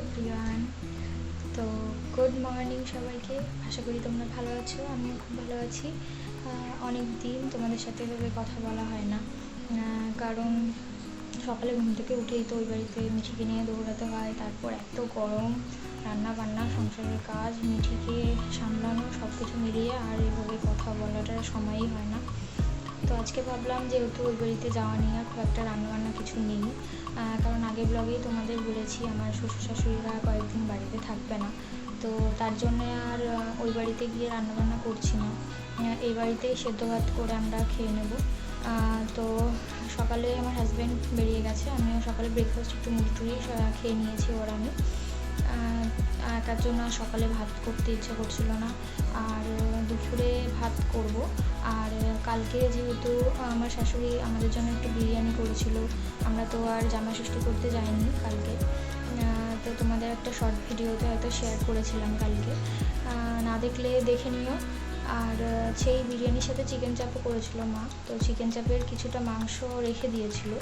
Everyone. তো good morning সবাইকে। আশা করি তোমরা ভালো আছো, আমিও খুব ভালো আছি। অনেক দিন তোমাদের সাথে এভাবে কথা বলা হয় না। কারণ সকালে ঘুম থেকে উঠেই তো ওই বাড়িতে মিঠিকে নিয়ে দৌড়াতে হয়, তারপর এত গরম রান্না বান্না সংসারের কাজ, মিঠিকে সামলানো সব কিছু মিলিয়ে আর এভাবে কথা বলাটার সময়ই হয় না। তো আজকে ভাবলাম যেহেতু ওই বাড়িতে যাওয়া নিয়ে আর খুব একটা রান্নাবান্না কিছু নেই কারণ আগের ব্লগেই তোমাদের বলেছি, আমার শ্বশুর শাশুড়িরা কয়েকদিন বাড়িতে থাকবে না। তো তার জন্য আর ওই বাড়িতে গিয়ে রান্নাবান্না করছি না। এই বাড়িতেই সেদ্ধ ভাত করে আমরা খেয়ে নেব। তো সকালে আমার হাজব্যান্ড বেরিয়ে গেছে, আমিও সকালে ব্রেকফাস্ট একটু মুড়ি টুড়ি খেয়ে নিয়েছি ওর আমি। একার জন্য সকালে ভাত করতে ইচ্ছা করছিল না। আর দুপুরে ভাত করব। আর কালকে যেহেতু আমার শাশুড়ি আমাদের জন্য একটু বিরিয়ানি করেছিল, আমরা তো আর জামা ষষ্ঠী করতে যাইনি কালকে। তো তোমাদের একটা শর্ট ভিডিওতে হয়তো শেয়ার করেছিলাম কালকে। না দেখলে দেখে নিও। আর সেই বিরিয়ানির সাথে চিকেন চাপও করেছিল মা। তো চিকেন চাপের কিছুটা মাংস রেখে দিয়েছিল।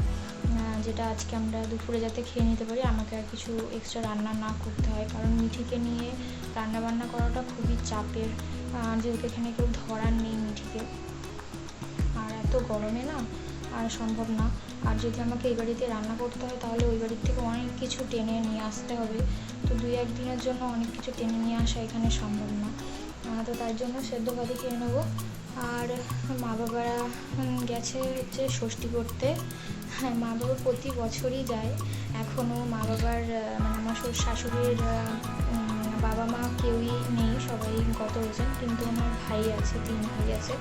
যেটা আজকে আমরা দুপুরে যাতে খেয়ে নিতে পারি, আমাকে আর কিছু এক্সট্রা রান্না না করতে হয়। কারণ মিঠিকে নিয়ে রান্না বান্না করাটা খুবই চাপের। যেহেতু এখানে কেউ ধরার নেই মিঠিকে। আর এত গরমে না, আর সম্ভব না। আর যদি আমাকে এই বাড়িতে রান্না করতে হয়, তাহলে ওই বাড়ির থেকে অনেক কিছু টেনে নিয়ে আসতে হবে। তো দুই এক দিনের জন্য অনেক কিছু টেনে নিয়ে আসা এখানে সম্ভব না। তো তার জন্য সেদ্ধ ভাতে খেয়ে নেব। আর মা বাবারা গেছে হচ্ছে ষষ্ঠী করতে। হ্যাঁ মা বাবা প্রতি বছরই যায়। এখনও মা বাবার মানে আমার শাশুড়ির বাবা মা কেউই নেই, সবাই গত হয়েছেন কিন্তু আমার ভাই আছে, তিন ভাই আছে।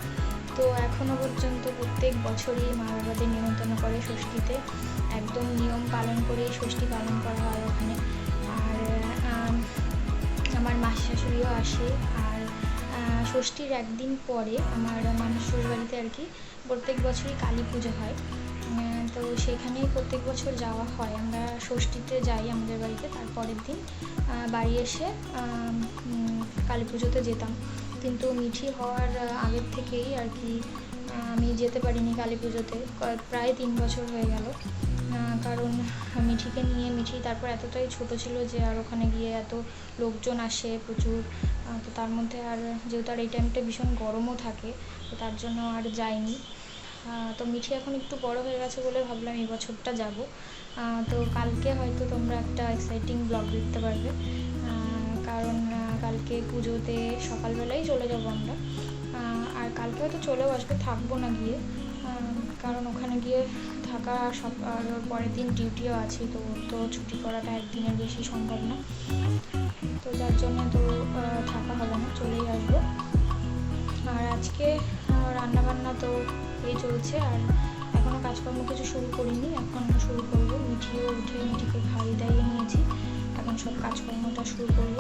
তো এখনও পর্যন্ত প্রত্যেক বছরই মা বাবাদের নিমন্ত্রণ করে ষষ্ঠীতে। একদম নিয়ম পালন করে ষষ্ঠী পালন করা হয় ওখানে। আর আমার মাসি শাশুড়িও আসে ষষ্ঠীর একদিন পরে আমার মানুষ বাড়িতে আর কি প্রত্যেক বছরই কালী পুজো হয়। তো সেখানেই প্রত্যেক বছর যাওয়া হয়। আমরা ষষ্ঠীতে যাই আমাদের বাড়িতে তারপরের দিন বাড়ি এসে কালী পুজোতে যেতাম। কিন্তু মিঠি হওয়ার আগের থেকেই আর কি আমি যেতে পারিনি কালী পুজোতে। প্রায় তিন বছর হয়ে গেল। কারণ মিঠিকে নিয়ে মিঠি। তারপর এতটাই ছোট ছিল যে আর ওখানে গিয়ে এত লোকজন আসে প্রচুর। তো তার মধ্যে আর যেহেতু আর এই টাইমটা ভীষণ গরমও থাকে, তো তার জন্য আর যাইনি। তো মিঠি এখন একটু বড় হয়ে গেছে বলে ভাবলাম এই বছরটা যাব। তো কালকে হয়তো তোমরা একটা এক্সাইটিং ব্লগ দেখতে পারবে। কারণ কালকে পুজোতে সকালবেলাই চলে যাব আমরা। আর কালকে হয়তো চলেও আসবে, থাকব না গিয়ে। কারণ ওখানে গিয়ে থাকা সব পরের দিন ডিউটিও আছে, তো তো ছুটি করাটা একদিনের বেশি সম্ভব না। তো যার জন্য তো থাকা হবে না, চলেই আসব। আর আজকে রান্না বান্না তো এই চলছে, আর এখনও কাজকর্ম কিছু শুরু করিনি, এখন শুরু করব। মিঠিও উঠে মিঠিকে খাইয়ে দাইয়ে নিয়েছি, এখন সব কাজকর্মটা শুরু করব।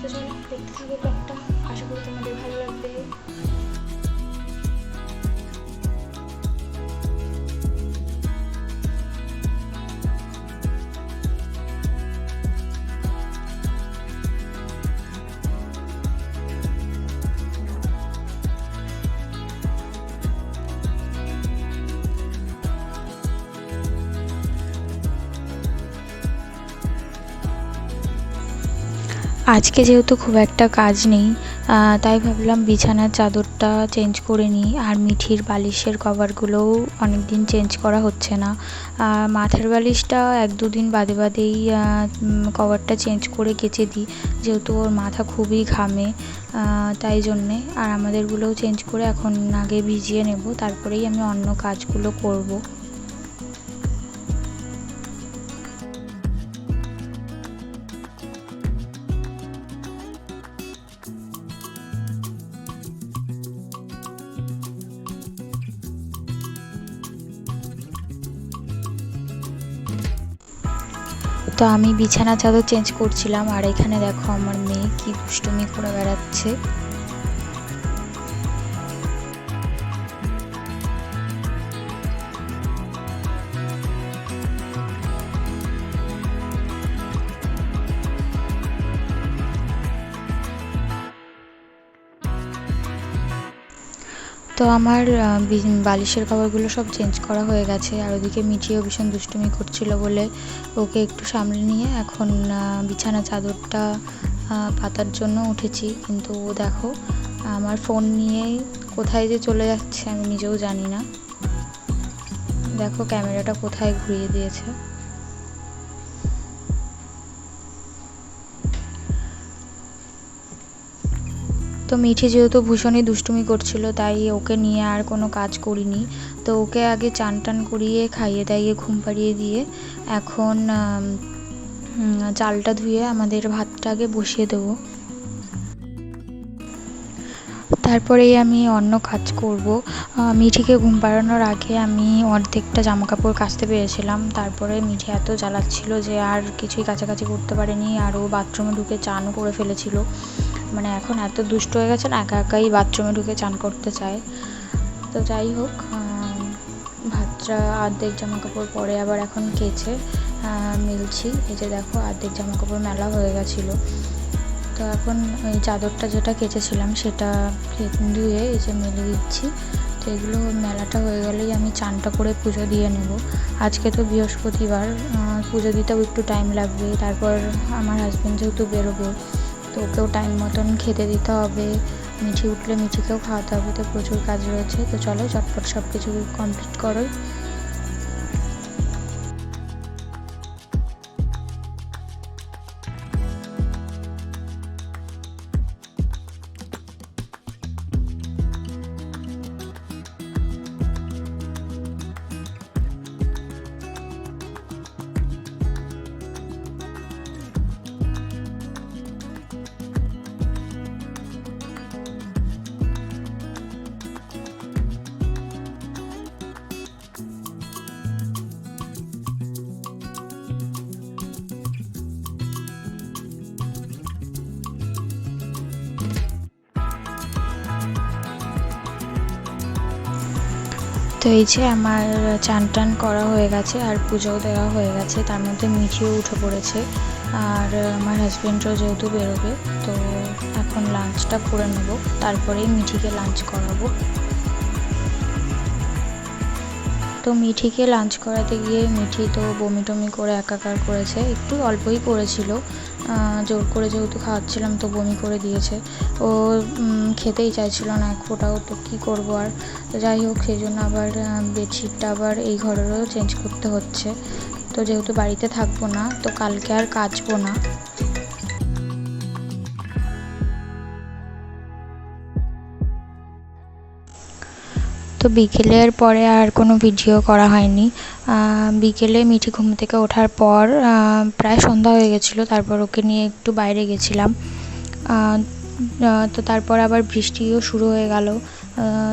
তো চলো, দেখতে থাকো ব্লগটা। আশা করি আজকে যেহেতু খুব একটা কাজ নেই তাই ভাবলাম বিছানার চাদরটা চেঞ্জ করে নিই আর মিঠির বালিশের কভারগুলোও অনেক দিন চেঞ্জ করা হচ্ছে না। মাথার বালিশটা এক দুদিন বাদে বাদেই কভারটা চেঞ্জ করে কেচে দিই, যেহেতু ওর মাথা খুবই ঘামে তাই জন্যে। আর আমাদেরগুলোও চেঞ্জ করে এখন আগে ভিজিয়ে নেব, তারপরেই আমি অন্য কাজগুলো করব। তো আমি বিছানা চাদর চেঞ্জ করছিলাম আর এখানে দেখো আমার মেয়ে কি দুষ্টুমি করে বেড়াচ্ছে। তো আমার বালিশের কভারগুলো সব চেঞ্জ করা হয়ে গেছে। আর ওদিকে মিঠিও ভীষণ দুষ্টুমি করছিল বলে ওকে একটু সামলে নিয়ে এখন বিছানা চাদরটা পাতার জন্য উঠেছি। কিন্তু দেখো, আমার ফোন নিয়ে কোথায় যে চলে যাচ্ছে আমি নিজেও জানি না। দেখো, ক্যামেরাটা কোথায় ঘুরিয়ে দিয়েছে। তো মিঠি যেহেতু ভীষণই দুষ্টুমি করছিল, তাই ওকে নিয়ে আর কোনো কাজ করিনি। তো ওকে আগে চান টান করিয়ে, খাইয়ে দাইয়ে, ঘুম পাড়িয়ে দিয়ে এখন চালটা ধুয়ে আমাদের ভাতটা আগে বসিয়ে দেবো। তারপরেই আমি অন্য কাজ করব। মিঠিকে ঘুম পাড়ানোর আগে আমি অর্ধেকটা জামা কাপড় কাচতে পেরেছিলাম। তারপরে মিঠি এত জ্বালাচ্ছিল যে আর কিছুই কাছাকাছি করতে পারেনি। আর ও বাথরুমে ঢুকে চানও করে ফেলেছিল। মানে এখন এত দুষ্ট হয়ে গেছে না, একা একাই বাথরুমে ঢুকে চান করতে চায়। তো যাই হোক ভাতটা অর্ধেক জামা কাপড় পরে আবার এখন কেচে মিলছি। এই যে দেখো অর্ধেক জামা কাপড় মেলা হয়ে গেছিল। তো এখন ওই চাদরটা যেটা কেচেছিলাম সেটা ধুয়ে এই যে মেলে দিচ্ছি। তো এগুলো মেলাটা হয়ে গেলেই আমি চানটা করে পুজো দিয়ে নেব। আজকে তো বৃহস্পতিবার পুজো দিতেও একটু টাইম লাগবে। তারপর আমার হাজব্যান্ড যেহেতু বেরোবে তো ওকেও টাইম মতন খেতে দিতে হবে। মিঠি উঠলে মিঠিকেও খাওয়াতে হবে, তো প্রচুর কাজ রয়েছে। তো চলো, চটপট সব কিছু কমপ্লিট করো। এই যে আমার চান টান করা হয়ে গেছে আর পুজোও দেওয়া হয়ে গেছে, তার মধ্যে মিঠিও উঠে পড়েছে। আর আমার হাজব্যান্ডও যেহেতু বেরোবে, তো এখন লাঞ্চটা করে নেব, তারপরেই মিঠিকে লাঞ্চ করাবো। তো মিঠিকে লাঞ্চ করাতে গিয়ে মিঠি তো বমি টমি করে একাকার করেছে, একটু অল্পই করেছিল জোর করে যেহেতু খাওয়াচ্ছিলাম তো বমি করে দিয়েছে। ও খেতেই চাইছিল না এক ফোটাও, তো কী করব আর? যাই হোক সেই জন্য আবার বেডশিটটা আবার এই ঘরেরও চেঞ্জ করতে হচ্ছে। তো যেহেতু বাড়িতে থাকব না, তো কালকে আর কাচবো না। তো বিকেলের পরে আর কোনো ভিডিও করা হয়নি। বিকেলে মিঠি ঘুম থেকে ওঠার পর প্রায় সন্ধ্যা হয়ে গেছিল, তারপর ওকে নিয়ে একটু বাইরে গেছিলাম। তো তারপর আবার বৃষ্টিও শুরু হয়ে গেল।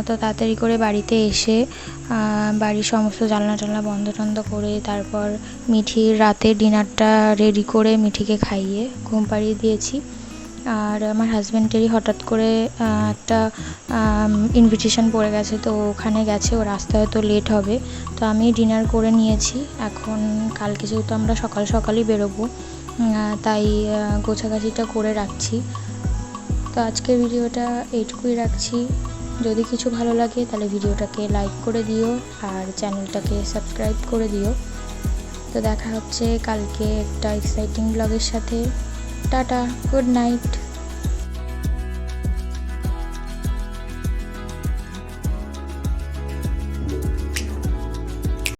তো তাড়াতাড়ি করে বাড়িতে এসে বাড়ির সমস্ত জানলা টালনা বন্ধ টন্ধ করে তারপর মিঠির রাতে ডিনারটা রেডি করে মিঠিকে খাইয়ে ঘুম পাড়িয়ে দিয়েছি। আর আমার হাজব্যান্ডেরই হঠাৎ করে একটা ইনভিটেশন পড়ে গেছে, তো ওখানে গেছে, ও রাস্তায় হয়তো লেট হবে। তো আমি ডিনার করে নিয়েছি। এখন কালকে যেহেতু আমরা সকাল সকালই বেরোবো তাই গোছাগাছিটা করে রাখছি। তো আজকের ভিডিওটা এইটুকুই রাখছি। যদি কিছু ভালো লাগে, তাহলে ভিডিওটাকে লাইক করে দিও, আর চ্যানেলটাকে সাবস্ক্রাইব করে দিও। তো দেখা হচ্ছে কালকে একটা এক্সাইটিং ব্লগের সাথে। Tata good night